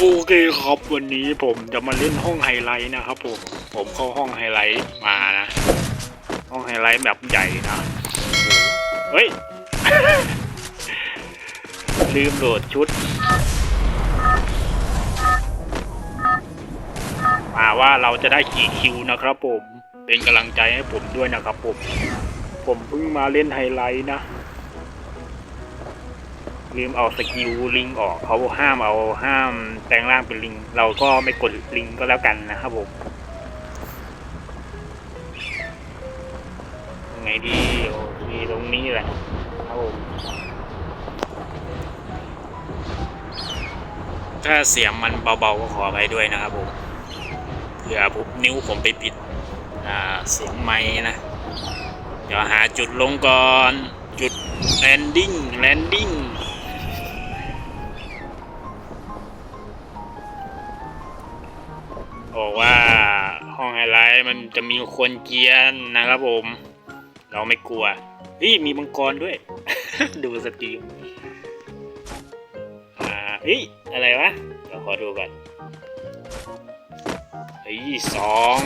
โอเคครับวันนี้ผมจะมาเล่นห้องไฮไลท์นะครับผมผมเข้าห้องไฮไลท์มานะ ห้องไฮไลท์แบบใหญ่นะเฮ้ยลืมโหลดชุด มาว่าเราจะได้กี่คิวนะครับผมเป็นกำลังใจให้ผมด้วยนะครับผม ผมเพิ่งมาเล่นไฮไลท์นะ ลืมเอาสกิลลิงออกเขาห้ามเอาห้ามแปลงร่างเป็นลิง เราก็ไม่กดลิงก็แล้วกันนะครับผมยังไงดีโอเคตรงนี้แหละครับผมถ้าเสียงมันเบาๆก็ขอไปด้วยนะครับผมเผื่อผมนิ้วผมไปปิดเสียงไม้นะ เดี๋ยวหาจุดลงก่อน จุดแลนดิ้งแลนดิ้ง มันจะมีคนเกียนนะครับผม เราไม่กลัวเฮ้ยมีมังกรด้วย ดูสตรีมอ่าเฮ้ยอะไรวะเราขอดูก่อนเฮ้ยสอง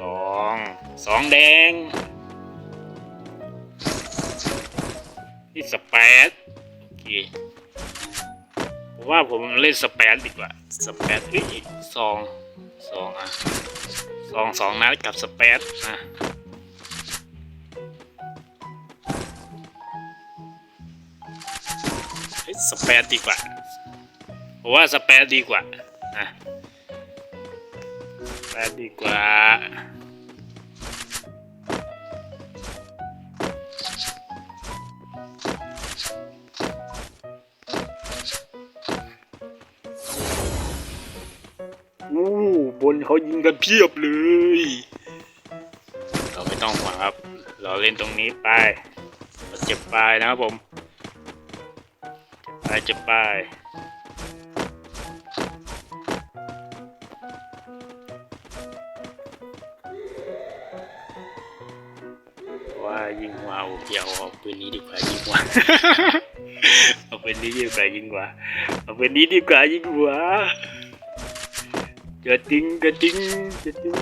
สองสองแดงนี่สเปซโอเคผมว่าผมเล่นสเปซดีกว่าสเปซเฮ้ยสองสองอะ สองสองนัดกับสเปซนะเฮ้ยสเปซดีกว่าผมว่าสเปซดีกว่านะสเปซดีกว่าอู้ บนเขายิงกันเพียบเลย เราไม่ต้องห่วงครับ เราเล่นตรงนี้ไปเจ็บปลายนะครับผมเจ็บปลายเจ็บปลายว่ายิงหัวโอเคเอาเอาปืนนี้ดีกว่ายิงหัวเอาปืนนี้ดีกว่ายิงหัวเอาปืนนี้ดีกว่ายิงหัว ระติงกระติงกระติง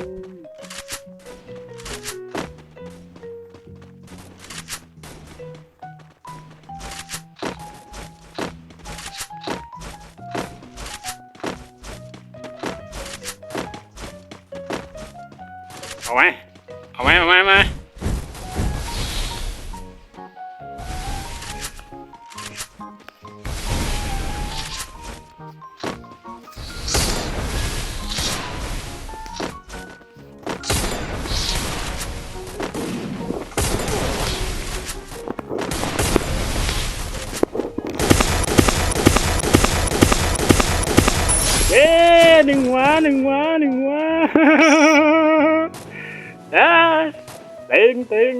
เอาไหมเอาไหมเอาไหมเอาไหมะหนึ่งหัวหนึ่งหัวหนึ่งหัวอ่าตึงตึง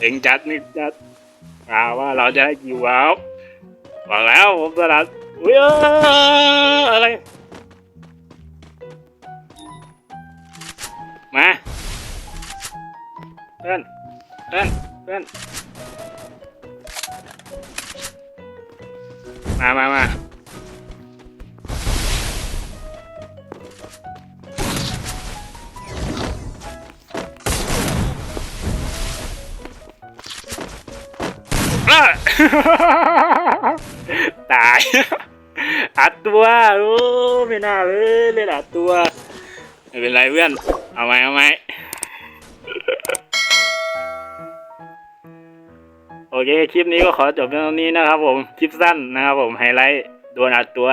ตึงจัดนี่จัดกล่า มามามาตายอัดตัวโอ้ไม่น่าเลยเล่นอัดตัวไม่เป็นไรเพื่อน เอาไหมเอาไหม เค คลิปนี้ก็ขอจบเพียงเท่านี้นะครับผม คลิปสั้นนะครับผมไฮไลท์โดนอัดตัว